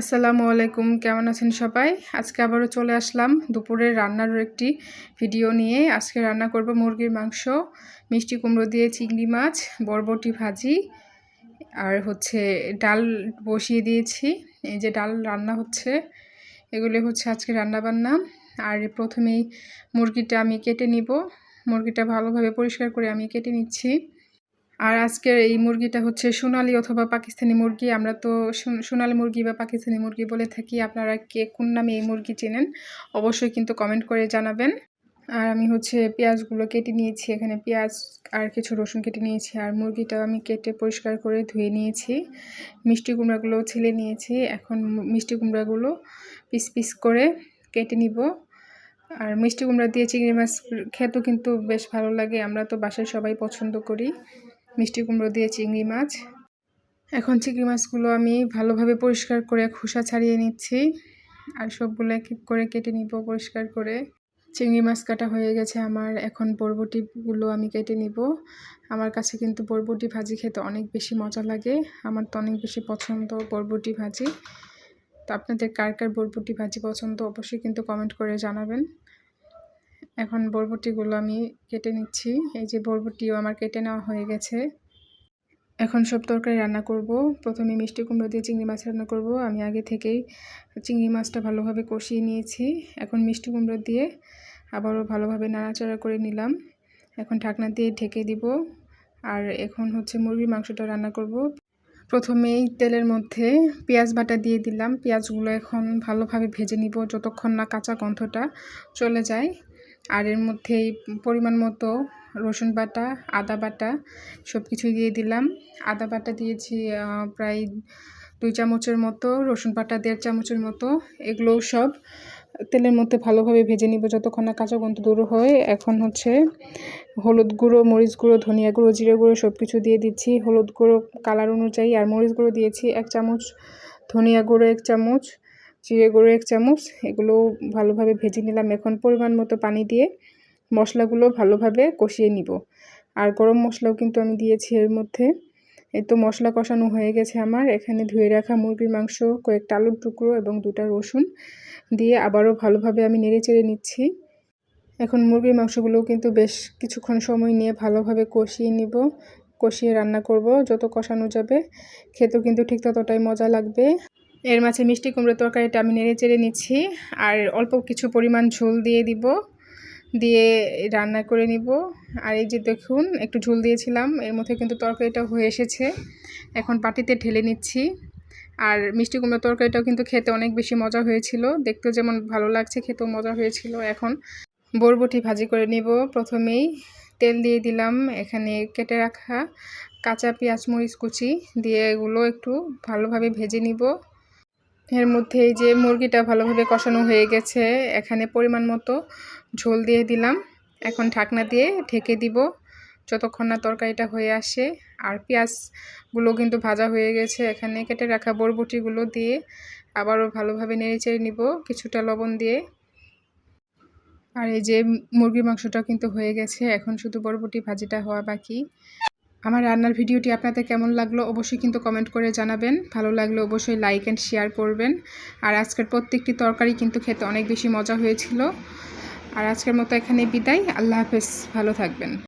আসসালামু আলাইকুম, কেমন আছেন সবাই? আজকে আবারও চলে আসলাম দুপুরের রান্নার একটি ভিডিও নিয়ে। আজকে রান্না করব মুরগির মাংস, মিষ্টি কুমড়ো দিয়ে চিংড়ি মাছ, বরবটি ভাজি, আর হচ্ছে ডাল বসিয়ে দিয়েছি। এই যে ডাল রান্না হচ্ছে, এগুলি হচ্ছে আজকে রান্নাবান্না। আর প্রথমেই মুরগিটা আমি কেটে নিব। মুরগিটা ভালোভাবে পরিষ্কার করে আমি কেটে নিচ্ছি। আর আজকের এই মুরগিটা হচ্ছে সোনালি অথবা পাকিস্তানি মুরগি। আমরা তো সোনালি মুরগি বা পাকিস্তানি মুরগি বলে থাকি। আপনারা কে কোন নামে এই মুরগি চেনেন অবশ্যই কিন্তু কমেন্ট করে জানাবেন। আর আমি হচ্ছে পেঁয়াজগুলো কেটে নিয়েছি। এখানে পেঁয়াজ আর কিছু রসুন কেটে নিয়েছি। আর মুরগিটা আমি কেটে পরিষ্কার করে ধুয়ে নিয়েছি। মিষ্টি কুমড়াগুলো ছেলে নিয়েছি। এখন মিষ্টি কুমড়াগুলো পিস পিস করে কেটে নিব। আর মিষ্টি কুমড়া দিয়ে চিংড়ি মাছ খেতেও কিন্তু বেশ ভালো লাগে। আমরা তো বাসায় সবাই পছন্দ করি। মিষ্টি কুমড়ো দিয়ে চিংড়ি মাছ। এখন চিংড়ি মাছগুলো আমি ভালোভাবে পরিষ্কার করে খোসা ছাড়িয়ে নিচ্ছি। আর সবগুলো এক এক করে কেটে নিব পরিষ্কার করে। চিংড়ি মাছ কাটা হয়ে গেছে আমার। এখন বরবটিগুলো আমি কেটে নিব। আমার কাছে কিন্তু বরবটি ভাজি খেতে অনেক বেশি মজা লাগে। আমার তো অনেক বেশি পছন্দ বরবটি ভাজি। তো আপনাদের কার কার বরবটি ভাজি পছন্দ অবশ্যই কিন্তু কমেন্ট করে জানাবেন। এখন বরবটিগুলো আমি কেটে নিচ্ছি। এই যে বরবটিও আমার কেটে নেওয়া হয়ে গেছে। এখন সব তরকারি রান্না করব। প্রথমে মিষ্টি কুমড়ো দিয়ে চিংড়ি মাছ রান্না করব। আমি আগে থেকেই চিংড়ি মাছটা ভালোভাবে কষিয়ে নিয়েছি। এখন মিষ্টি কুমড়ো দিয়ে আবারও ভালোভাবে নাড়াচাড়া করে নিলাম। এখন ঢাকনা দিয়ে ঢেকে দিব। আর এখন হচ্ছে মুরগির মাংসটা রান্না করব। প্রথমেই তেলের মধ্যে পেঁয়াজ বাটা দিয়ে দিলাম। পেঁয়াজগুলো এখন ভালোভাবে ভেজে নিব। যতক্ষণ না কাঁচা গন্ধটা চলে যায় আর এর মধ্যে পরিমাণ মতো রসুন বাটা, আদা বাটা সব কিছু দিয়ে দিলাম। আদা বাটা দিয়েছি প্রায় দুই চামচের মতো, রসুন বাটা দেড় চামচের মতো, এগুলোও সব তেলের মধ্যে ভালোভাবে ভেজে নিব যতক্ষণ না কাঁচা গন্ধ দূর হয়। এখন হচ্ছে হলুদ গুঁড়ো, মরিচ গুঁড়ো, ধনিয়া গুঁড়ো, জিরে গুঁড়ো সব কিছু দিয়ে দিচ্ছি। হলুদ গুঁড়ো কালার অনুযায়ী আর মরিচ গুঁড়ো দিয়েছি এক চামচ, ধনিয়া গুঁড়ো এক চামচ জিরে গুঁড়ো এক চামচ, এগুলো ভালোভাবে ভেজে নিলাম এখন পরিমাণ মতো পানি দিয়ে। মশলাগুলো ভালোভাবে কষিয়ে নিব। আর গরম মশলাও কিন্তু আমি দিয়েছি এর মধ্যে। এই তো মশলা কষানো হয়ে গেছে আমার। এখানে ধুয়ে রাখা মুরগির মাংস, কয়েকটা আলুর টুকরো এবং দুটা রসুন দিয়ে আবারও ভালোভাবে আমি নেড়ে চেড়ে নিচ্ছি। এখন মুরগির মাংসগুলোও কিন্তু বেশ কিছুক্ষণ সময় নিয়ে ভালোভাবে কষিয়ে নিব, কষিয়ে রান্না করব। যত কষানো যাবে, খেতেও কিন্তু ঠিক ততটাই মজা লাগবে। এর মাঝে মিষ্টি কুমড়ো তরকারিটা আমি নেড়ে চেড়ে নিচ্ছি। আর অল্প কিছু পরিমাণ ঝোল দিয়ে দিব, দিয়ে রান্না করে নিব। আর এই যে দেখুন, একটু ঝোল দিয়েছিলাম, এর মধ্যে কিন্তু তরকারিটা হয়ে এসেছে। এখন পাটিতে ঢেলে নিচ্ছি। আর মিষ্টি কুমড়ো তরকারিটাও কিন্তু খেতে অনেক বেশি মজা হয়েছিল। দেখতেও যেমন ভালো লাগছে, খেতেও মজা হয়েছিল। এখন বরবটি ভাজি করে নিব। প্রথমেই তেল দিয়ে দিলাম, এখানে কেটে রাখা কাঁচা পেঁয়াজ মরিচ কুচি দিয়ে এগুলো একটু ভালোভাবে ভেজে নিব। এর মধ্যে এই যে মুরগিটা ভালোভাবে কষানো হয়ে গেছে, এখানে পরিমাণ মতো ঝোল দিয়ে দিলাম। এখন ঢাকনা দিয়ে ঢেকে দিব যতক্ষণ না তরকারিটা হয়ে আসে। আর পেঁয়াজগুলো কিন্তু ভাজা হয়ে গেছে, এখানে কেটে রাখা বরবটিগুলো দিয়ে আবারও ভালোভাবে নেড়েচেড়ে নিব কিছুটা লবণ দিয়ে। আর এই যে মুরগির মাংসটাও কিন্তু হয়ে গেছে, এখন শুধু বরবটি ভাজিটা হওয়া বাকি। আমার রান্নার ভিডিওটি আপনাদের কেমন লাগল অবশ্যই কিন্তু কমেন্ট করে জানাবেন। ভালো লাগলে অবশ্যই লাইক অ্যান্ড শেয়ার করবেন। আর আজকের প্রত্যেকটি তরকারি কিন্তু খেতে অনেক বেশি মজা হয়েছিল। আর আজকের মতো এখানে বিদায়। আল্লাহ হাফেজ। ভালো থাকবেন।